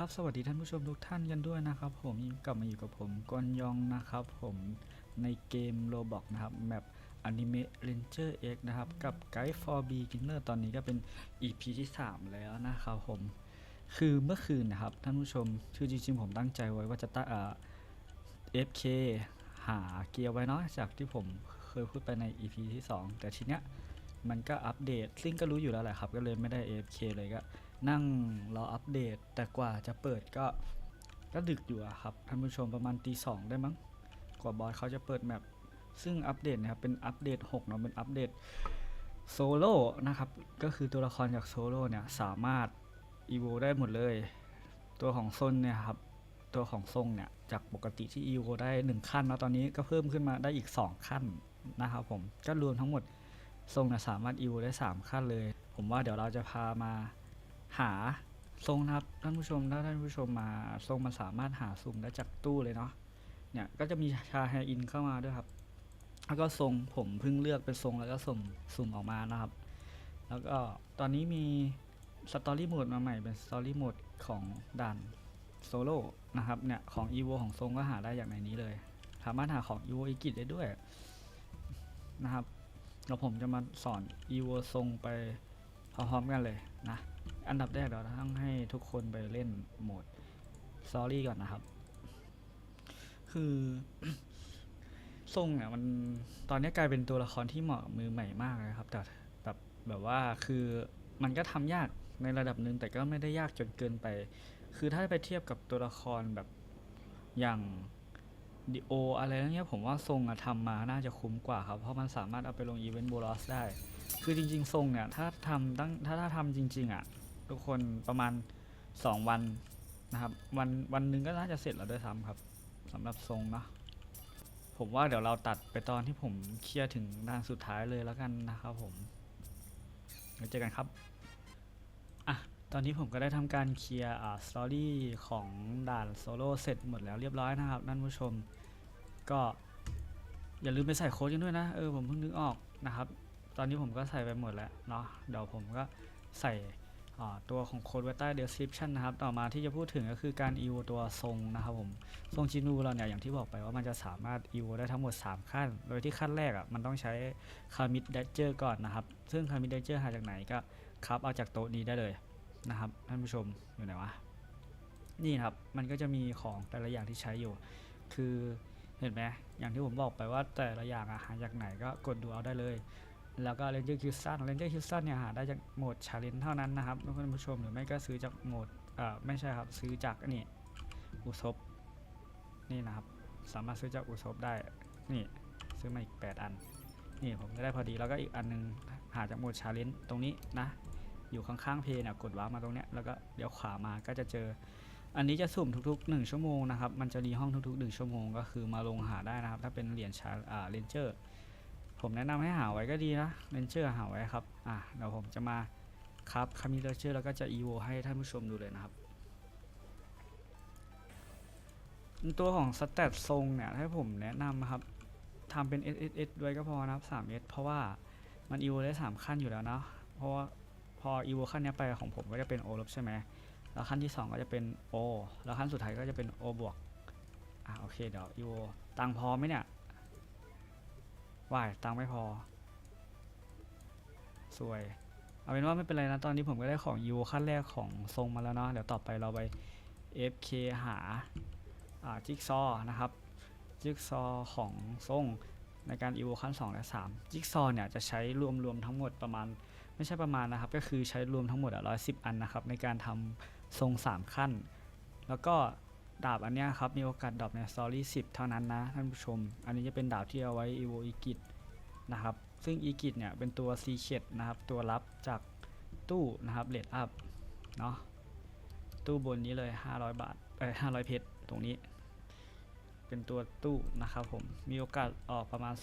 ครับสวัสดีท่านผู้ชมทุกท่านกันด้วยนะครับ ผมกลับมาอยู่กับผมกอนยองนะครับผมในเกม Roblox นะครับแมป Anime Ranger X นะครับกับ Guide for Beginner ตอนนี้ก็เป็น EP ที่ 3 แล้วนะครับผมคือเมื่อคืนนะครับท่านผู้ชมคือจริงๆผมตั้งใจไว้ว่าจะตั้งเอ่า FK หาเกียร์ไว้เนาะจากที่ผมเคยพูดไปใน EP ที่ 2 แต่ทีเนี้ยมันก็อัปเดตซึ่งก็รู้อยู่แล้วแหละครับ ก็เลยไม่ได้ AFK เลยก็ นั่งรออัปเดต แต่กว่าจะเปิดก็ก็ดึกอยู่อะครับท่านผู้ชมประมาณตีสองได้มั้งกว่าบอสเขาจะเปิดแมปซึ่งอัปเดตนะครับเป็นอัปเดต6เนาะเป็นอัปเดตโซโล่นะครับก็คือตัวละครจากโซโล่เนี่ยสามารถอีโวได้หมดเลย ตัวของซนเนี่ยครับตัวของทรงเนี่ยจากปกติที่อีโวได้ 1 ขั้นแล้วตอนนี้ก็เพิ่มขึ้นมาได้อีก 2 ขั้นนะครับผมก็รวมทั้งหมดทรงเนี่ยสามารถอีโวได้ 3 ขั้นเลย ผมว่าเดี๋ยวเราจะพามา หาทรงนะครับท่านผู้ชมถ้าท่านผู้ชมมาทรงมันสามารถหาสุ่มได้จากตู้เลยเนาะเนี่ยก็จะมีชาแฮอินเข้ามาด้วยครับ แล้วก็ทรงผมเพิ่งเลือกเป็นทรงแล้วก็สุ่มสุ่มออกมานะครับ แล้วก็ตอนนี้มีสตอรี่โหมดมาใหม่เป็นสตอรี่โหมดของด่านโซโล่นะครับเนี่ยของ EVO ของทรงก็หาได้อย่างในนี้เลย สามารถหาของ EVO อีกิได้ด้วยนะครับเดี๋ยวผมจะมาสอน EVO ทรงไปพร้อมๆกันเลยนะ อันดับแรกเราต้องให้ทุกคนไปเล่นโหมด s อรี่ก่อนนะครับ คือทรงเนี่ยมันตอนนี้กลายเป็นตัวละครที่เหมาะมือใหม่มากเลยครับ แต่แบบแบบว่าคือมันก็ทำยากในระดับหนึ่งแต่ก็ไม่ได้ยากจนเกินไป คือถ้าไปเทียบกับตัวละครแบบอย่างดิโออะไรเงี้ยผมว่าทรงอะทำมาน่าจะคุ้มกว่าครับ เพราะมันสามารถเอาไปลงอีเวนต์โบลอสได้ คือจริง ๆ ทรงเนี่ยถ้าทำตั้งถ้าถ้าทำจริง ๆอะ ทุกคนประมาณ 2 วันนะครับ วันวันหนึ่งก็น่าจะเสร็จแล้วด้วยซ้ำครับสำหรับทรงเนาะผมว่าเดี๋ยวเราตัดไปตอนที่ผมเคลียร์ถึงด่านสุดท้ายเลยแล้วกันนะครับผมไว้เจอกันครับอะตอนนี้ผมก็ได้ทำการเคลียร์อ่าสตอรี่ของด่านโซโล่เสร็จหมดแล้วเรียบร้อยนะครับท่านผู้ชม ก็อย่าลืมไปใส่โค้ดกันด้วยนะ เออผมเพิ่งนึกออกนะครับ ตอนนี้ผมก็ใส่ไปหมดแล้วเนาะเดี๋ยวผมก็ใส่ ตัวของโค้ดไว้ใต้ description นะครับ ต่อมาที่จะพูดถึงก็คือการ evo ตัวทรงนะครับผมทรงจินูเราเนี่ยอย่างที่บอกไปว่ามันจะสามารถ evo ได้ทั้งหมด 3 ขั้น โดยที่ขั้นแรกอะมันต้องใช้คามิดเดเจอร์ก่อนนะครับ ซึ่งคามิดเดเจอร์หาจากไหนก็ครับเอาจากโต๊ะนี้ได้เลยนะครับ ท่านผู้ชมอยู่ไหนวะนี่ครับ มันก็จะมีของแต่ละอย่างที่ใช้อยู่ คือเห็นไหมอย่างที่ผมบอกไปว่าแต่ละอย่างอะหาจากไหนก็กดดูเอาได้เลย แล้วก็ Ranger c u s t o n Ranger c u s t o n เนี่ยหาได้จากโหมด Challenge เท่านั้นนะครับท่านผู้ชมหรือไม่ก็ซื้อจากโหมดเอ่อไม่ใช่ครับซื้อจากนี่อุซบนี่นะครับสามารถซื้อจากอุซบได้นี่ซื้อมาอีก 8 อัน นี่ผมก็ได้พอดีแล้วก็อีกอันนึงหาจากโหมด Challenge ตรงนี้นะอยู่ข้างๆเพย์เนี่ยกดว้ามาตรงเนี้ยแล้วก็เดี๋ยวขวามาก็จะเจอ อันนี้จะสุ่มทุกๆ 1 ชั่วโมงนะครับมันจะรีห้องทุกๆ 1 ชั่วโมงก็คือมาลงหาได้นะครับ ถ้าเป็นเหรียญชาอ่าเรนเจอร์ ผมแนะนำให้หาไว้ก็ดีนะเรนเจอร์หาไว้ครับ อะเดี๋ยวผมจะมาครับคามิเรนเจอร์แล้วก็จะอีโวให้ท่านผู้ชมดูเลยนะครับ ตัวของสเตตทรงเนี่ยถ้าผมแนะนำนะครับทำเป็น SSS ด้วยก็พอนะครับ 3S เพราะว่ามันอีโวได้ 3 ขั้นอยู่แล้วนะ เพราะว่าพออีโวขั้นนี้ไปของผมก็จะเป็น O ลบใช่ไหมแล้วขั้นที่ 2 ก็จะเป็น O แล้วขั้นสุดท้ายก็จะเป็น O บวกอะโอเคเดี๋ยว EO ตังพอไหมเนี่ย ว่ายตังไม่พอ สวย เอาเป็นว่าไม่เป็นไรนะ ตอนนี้ผมก็ได้ของ EO ขั้นแรกของทรงมาแล้วเนาะ เดี๋ยวต่อไปเราไป FK หาอ่าจิ๊กซอว์นะครับ จิ๊กซอของทรงในการ EO ขั้น 2 และ 3 จิ๊กซอเนี่ยจะใช้รวมๆทั้งหมดประมาณ ไม่ใช่ประมาณนะครับ ก็คือใช้รวมทั้งหมดอะ110อันนะครับ ในการทำทรง 3 ขั้น แล้วก็ ดาบอันเนี้ยครับ มีโอกาสดรอปในสตอรี่10เท่านั้นนะท่านผู้ชม อันนี้จะเป็นดาบที่เอาไว้ e v o อีกิตนะครับ ซึ่งอีกิตเนี่ยเป็นตัวซีเคดนะครับ ตัวรับจากตู้นะครับเลดอัพเนาะตู้บนนี้เลย 500 บาทเอ้ย500 เพชรตรงนี้ เป็นตัวตู้นะครับผม มีโอกาสออกประมาณ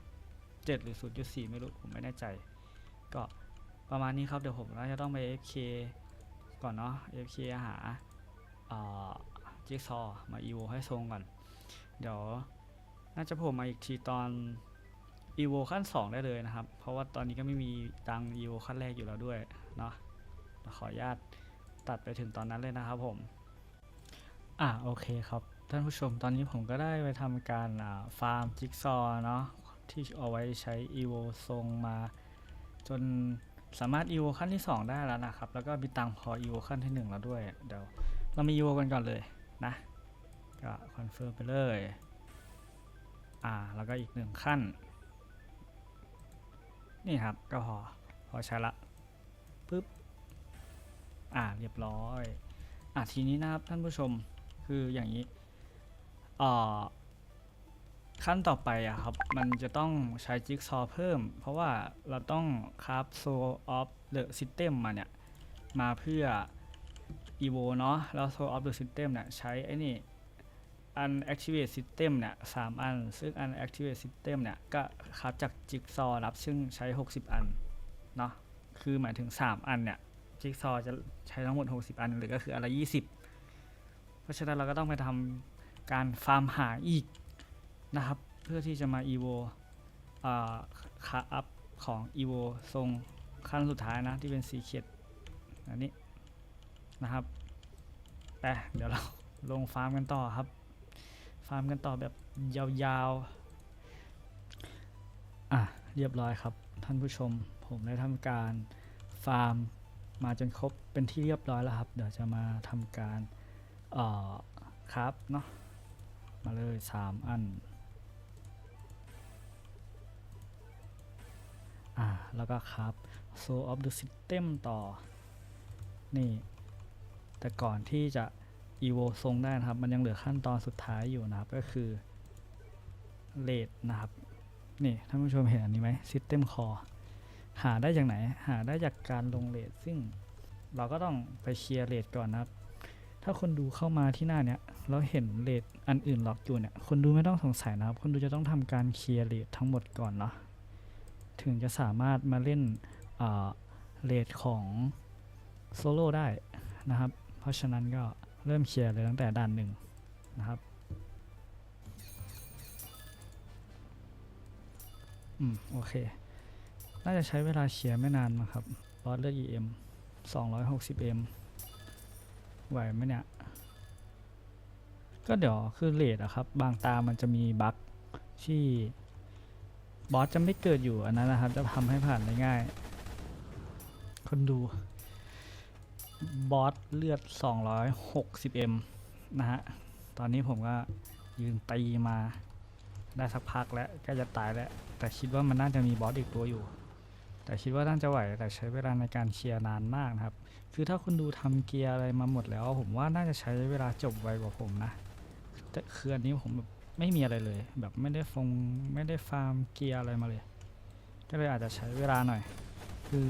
0.7 หรือ 0.4 ไม่รู้ ผมไม่แน่ใจ ก็ประมาณนี้ครับ เดี๋ยวผมน่าจะต้องไป FK ก่อนเนาะ FK หา จิ๊กซอว์มา EVO ให้ทรงก่อน เดี๋ยวน่าจะโผมมาอีกทีตอน EVO ขั้น 2 ได้เลยนะครับ เพราะว่าตอนนี้ก็ไม่มีตังค์ EVO ขั้นแรกอยู่แล้วด้วยเนาะขออนุญาตตัดไปถึงตอนนั้นเลยนะครับผม อ่าโอเคครับ ท่านผู้ชมตอนนี้ผมก็ได้ไปทำการฟาร์มจิ๊กซอว์เนาะที่เอาไว้ใช้ EVO ทรงมา จนสามารถ EVO ขั้นที่ 2 ได้แล้วนะครับ แล้วก็มีตังค์พอ EVO ขั้นที่ 1 แล้วด้วย เดี๋ยวเรามา EVO กันก่อนเลย นะ ก็คอนเฟิร์มไปเลย อ่า แล้วก็อีกหนึ่งขั้น นี่ครับ ก็พอ พอใช้ละปึ๊บ อ่า เรียบร้อย อะทีนี้นะครับท่านผู้ชม คืออย่างนี้อ่อขั้นต่อไปอะครับ มันจะต้องใช้จิ๊กซอว์เพิ่ม เพราะว่าเราต้องคราฟโซออฟเดอะซิสเต็มมาเนี่ย มาเพื่อ evo เนาะแล้วโซออฟเดอะซิสเต็มเนี่ยใช้ไอ้นี่ unactivate system เนี่ยสามอัน ซึ่ง unactivate system เนี่ยก็คราฟจากจิ๊กซอรับซึ่งใช้ 60 อันเนาะคือหมายถึง 3 อันเนี่ยจิ๊กซอว์จะใช้ทั้งหมด 60 อัน หรือก็คืออันละ 20 เพราะฉะนั้นเราก็ต้องไปทำการฟาร์มหาอีกนะครับ เพื่อที่จะมา evo อ่าคาอัพของ evo ทรงขั้นสุดท้ายนะ ที่เป็นสีเขียดอันนี้ นะครับไปเดี๋ยวเราลงฟาร์มกันต่อครับ ฟาร์มกันต่อแบบยาวๆ อะ เรียบร้อยครับ ท่านผู้ชมผมได้ทำการฟาร์มมาจนครบเป็นที่เรียบร้อยแล้วครับ เดี๋ยวจะมาทำการเอ่อครับเนาะมาเลย 3 อันอ่าแล้วก็ครับ so of the system ต่อ นี่ แต่ก่อนที่จะ evo ทรงได้นะครับ มันยังเหลือขั้นตอนสุดท้ายอยู่นะครับ ก็คือเลดนะครับ นี่ท่านผู้ชมเห็นอันนี้ไหม system core หาได้จากไหน หาได้จากการลงเลทซึ่งเราก็ต้องไปเคลียร์เลทก่อนนะครับ ถ้าคนดูเข้ามาที่หน้าเนี้ยแล้วเห็นเลทอันอื่นล็อกอยู่เนี่ย คนดูไม่ต้องสงสัยนะครับ คนดูจะต้องทำการเคลียร์เลททั้งหมดก่อนเนาะ ถึงจะสามารถมาเล่นเลทของโซโล่ได้นะครับ ราะฉะนั้นก็เริ่มเคลียร์เลยตั้งแต่ด่านหนึ่งนะครับอืมโอเค น่าจะใช้เวลาเคลียร์ไม่นานมั้งครับบอสเลือด EM 260M ไหวไหมเนี่ย ก็เดี๋ยวคือเลทอะครับ บางตามันจะมีบั๊กที่บอสจะไม่เกิดอยู่อันนั้นนะครับ จะทำให้ผ่านได้ง่าย คนดู บอสเลือด 260M นะฮะ ตอนนี้ผมก็ยืนตีมาได้สักพักแล้วใก็จะตายแล้ว แต่คิดว่ามันน่าจะมีบอสอีกตัวอยู่ แต่คิดว่าน่าจะไหวแต่ใช้เวลาในการเคลียร์นานมากนะครับ คือถ้าคุณดูทำเกียร์อะไรมาหมดแล้ว ผมว่าน่าจะใช้เวลาจบไวกว่าผมนะแต่คืออันนี้ผมแบบไม่มีอะไรเลย แบบไม่ได้ฟงไม่ได้ฟาร์มเกียร์อะไรมาเลย ก็เลยอาจจะใช้เวลาหน่อย คือ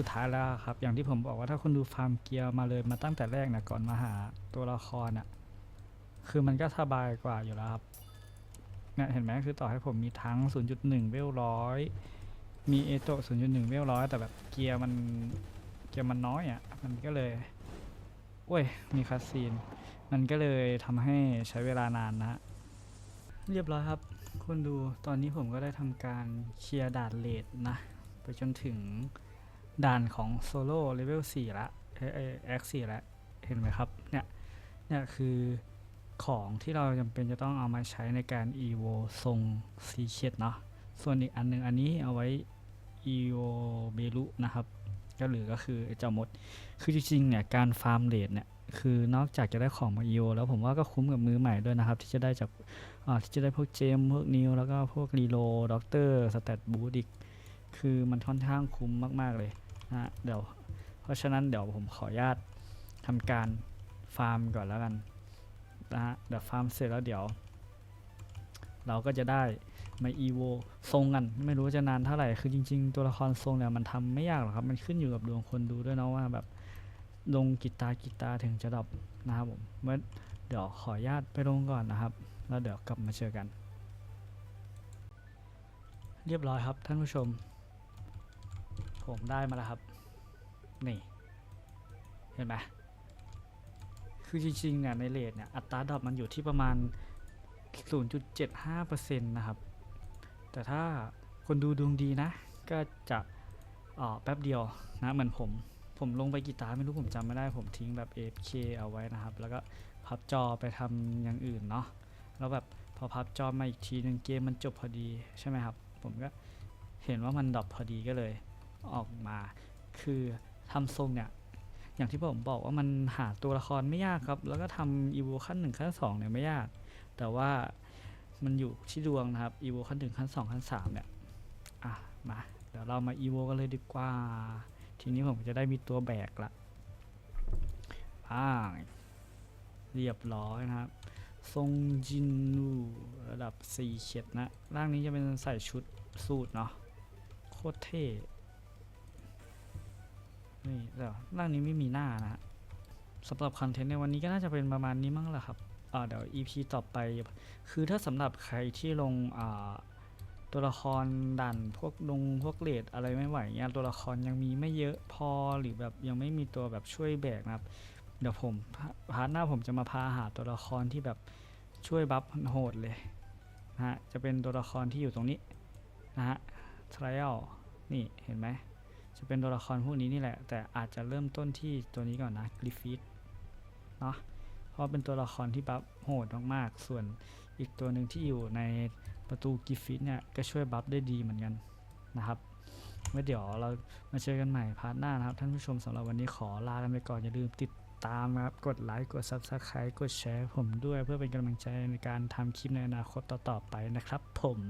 สุดท้ายแล้วครับ อย่างที่ผมบอกว่าถ้าคุณดูฟาร์มเกียร์มาเลยมาตั้งแต่แรกนะก่อนมาหาตัวละครอะคือมันก็สบายกว่าอยู่แล้วครับเนี่ยเห็นไหมคือต่อให้ผมมีทั้ง 0.1 เวลร้อยมีเอโต0.1 เวลร้อยแต่แบบเกียร์มันเกียร์มันน้อยอะมันก็เลยโอ้ยมีคาสซีน มันก็เลยทำให้ใช้เวลานานนะฮะเรียบร้อยครับคุณดูตอนนี้ผมก็ได้ทำการเคลียร์ด่านเลดนะ ไปจนถึง ด่านของโซโล่เลเวล4ละเอเอ็กสี่ละเห็นไหมครับ เนี่ย เนี่ยคือของที่เราจำเป็นจะต้องเอามาใช้ในการ evo ทรงซีเ e ดเนาะ ส่วนอีกอันหนึงอันนี้เอาไว้ evo เบลุนะครับ ก็เหลือก็คือเจ้ามด คือจริงๆเนี่ยการฟาร์มเลดเนี่ยคือนอกจากจะได้ของมา evo แล้วผมว่าก็คุ้มกับมือใหม่ด้วยนะครับ ที่จะได้จากที่จะได้พวกเจมพวกนิวแล้วก็พวกรีโลด็อกเตอร์สแตทบูดิก คือมันค่อนข้างคุ้มมาก ๆ เลยนะฮะเดี๋ยวเพราะฉะนั้นเดี๋ยวผมขออนุญาตทำการฟาร์มก่อนแล้วกันนะฮะเดี๋ยวฟาร์มเสร็จแล้วเดี๋ยว เราก็จะได้มา evo ทรงกัน ไม่รู้ว่าจะนานเท่าไหร่ คือจริง ๆ ตัวละครทรงเนี่ยมันทำไม่ยากหรอกครับ มันขึ้นอยู่กับดวงคนดูด้วยเนาะว่าแบบลงกีตากีตาถึงจะดับนะครับผมเมื่อเดี๋ยวขออนุญาตไปลงก่อนนะครับ แล้วเดี๋ยวกลับมาเจอกัน เรียบร้อยครับท่านผู้ชม ผมได้มาแล้วครับ นี่ เห็นไหมคือจริงๆเนี่ยในเลทเนี่ยอัตราดรอปมันอยู่ที่ประมาณ 0.75%นะครับ แต่ถ้าคนดูดวงดีนะ ก็จะออแป๊บเดียวนะเหมือนผม ผมลงไปกีตาร์ไม่รู้ผมจำไม่ได้ ผมทิ้งแบบ AFK เอาไว้นะครับ แล้วก็พับจอไปทำอย่างอื่นเนาะแล้วแบบพอพับจอมาอีกทีหนึ่งเกมมันจบพอดีใช่ไหมครับ ผมก็เห็นว่ามันดรอปพอดีก็เลย ออกมา คือทำทรงเนี่ยอย่างที่ผมบอกว่ามันหาตัวละครไม่ยากครับ แล้วก็ทำอีโวขั้นหนึ่งขั้นสองเนี่ยไม่ยาก แต่ว่ามันอยู่ที่ดวงนะครับอีโวขั้นหนึ่งขั้นสองขั้นสามเนี่ยอะมาเดี๋ยวเรามาอีโวกันเลยดีกว่า ทีนี้ผมจะได้มีตัวแบกละป้างเรียบร้อยนะครับ ทรงจินนูระดับ4เข็ดนะ ร่างนี้จะเป็นใส่ชุดสูทเนาะโคตรเท่ นี่แต่ร่างนี้ไม่มีหน้านะฮะสำหรับคอนเทนต์ในวันนี้ก็น่าจะเป็นประมาณนี้มั้งแหละครับอ่าเดี๋ยว EP ต่อไป คือถ้าสำหรับใครที่ลงอ่าตัวละครดันพวกลงพวกเลดอะไรไม่ไหวเงี้ยตัวละครยังมีไม่เยอะพอหรือแบบยังไม่มีตัวแบบช่วยแบกนะครับ เดี๋ยวผมพาร์ทหน้าผมจะมาพาหาตัวละครที่แบบช่วยบัฟโหดเลยนะฮะจะเป็นตัวละครที่อยู่ตรงนี้นะฮะ trial นี่เห็นไหม จะเป็นตัวละครพวกนี้นี่แหละ แต่อาจจะเริ่มต้นที่ตัวนี้ก่อนนะกริฟฟิธเนาะเพราะเป็นตัวละครที่บัฟโหดมากๆ ส่วนอีกตัวหนึ่งที่อยู่ในประตูกริฟฟิธเนี่ยก็ช่วยบัฟได้ดีเหมือนกันนะครับไว้เดี๋ยวเรามาเจอกันใหม่พาร์ทหน้านะครับ ท่านผู้ชมสำหรับวันนี้ขอลากันไปก่อนอย่าลืมติดตามครับ กดไลค์ กด Subscribe กดแชร์ผมด้วยเพื่อเป็นกำลังใจในการทำคลิปในอนาคตต่อๆไปนะครับผม